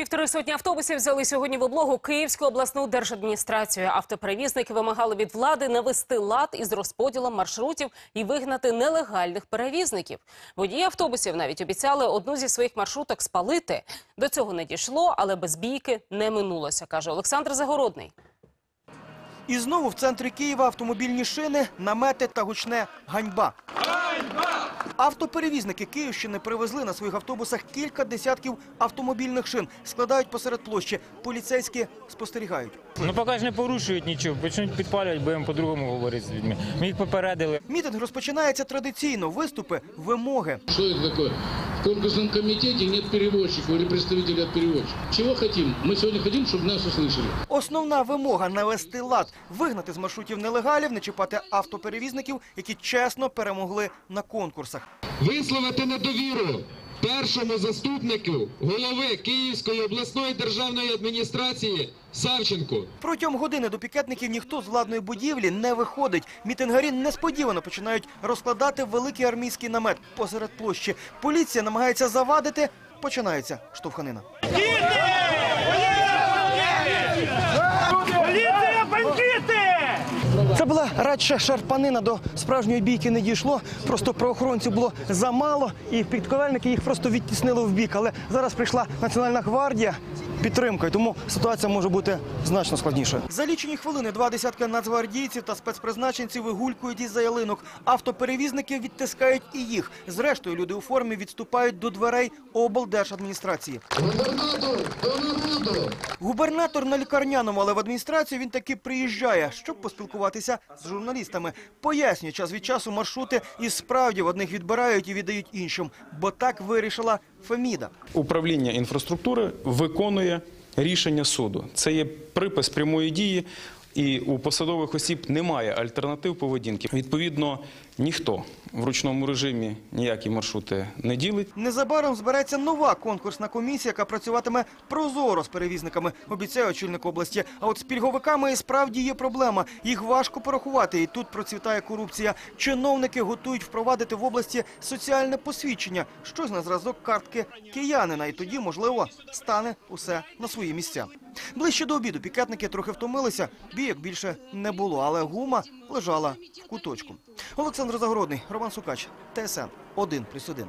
Півтори сотні автобусів взяли сьогодні в облогу Київську обласну держадміністрацію. Автоперевізники вимагали від влади навести лад із розподілом маршрутів і вигнати нелегальних перевізників. Водії автобусів навіть обіцяли одну зі своїх маршруток спалити. До цього не дійшло, але без бійки не минулося, каже Олександр Загородний. І знову в центрі Києва автомобільні шини, намети та гучне ганьба. Автоперевізники Київщини привезли на своїх автобусах кілька десятків автомобільних шин, складають посеред площі. Поліцейські спостерігають. Ну, поки ж не порушують нічого, почнуть підпалювати, будемо по-другому говорити з людьми. Ми їх попередили. Мітинг розпочинається традиційно. Виступи, вимоги. Що це такое? В конкурсном комитете нет перевозчиков или представителей от перевозчиков. Чего хотим? Мы сегодня хотим, чтобы нас услышали. Основна вимога навести лад, вигнати з маршрутів нелегалів, не чіпати автоперевізників, які чесно перемогли на конкурсах. висловити недовіру першому заступнику голови Київської обласної державної адміністрації Савченку. Протягом години до пікетників ніхто з владної будівлі не виходить. Мітингарі несподівано починають розкладати великий армійський намет посеред площі. Поліція намагається завадити. Починається штовханина. Це була радше шарпанина до справжньої бійки не дійшло. Просто правоохоронців було замало, і підковельники їх просто відтіснили в бік. Але зараз прийшла Національна гвардія підтримкою, тому ситуація може бути значно складнішою. За лічені хвилини два десятка нацгвардійців та спецпризначенців вигулькують із за ялинок. Автоперевізники відтискають і їх. Зрештою, люди у формі відступають до дверей облдержадміністрації. Губернатор! Губернатор на лікарняному, але в адміністрацію він таки приїжджає, щоб поспілкуватися з журналістами. Пояснює, час від часу маршрути і справді в одних відбирають і віддають іншим, бо так вирішила Феміда. управління інфраструктури виконує рішення суду. Це є припис прямої дії, і у посадових осіб немає альтернатив поведінки. Відповідно, ніхто в ручному режимі ніякі маршрути не ділить. Незабаром збереться нова конкурсна комісія, яка працюватиме прозоро з перевізниками, обіцяє очільник області. А от з пільговиками справді є проблема. Їх важко порахувати, і тут процвітає корупція. Чиновники готують впровадити в області соціальне посвідчення, щось на зразок картки киянина. І тоді, можливо, стане усе на свої місця. Ближче до обіду пікетники трохи втомилися. Бійок більше не було, але гума лежала в куточку. Олександр Загородний, Роман Сукач, ТСН 1+,1.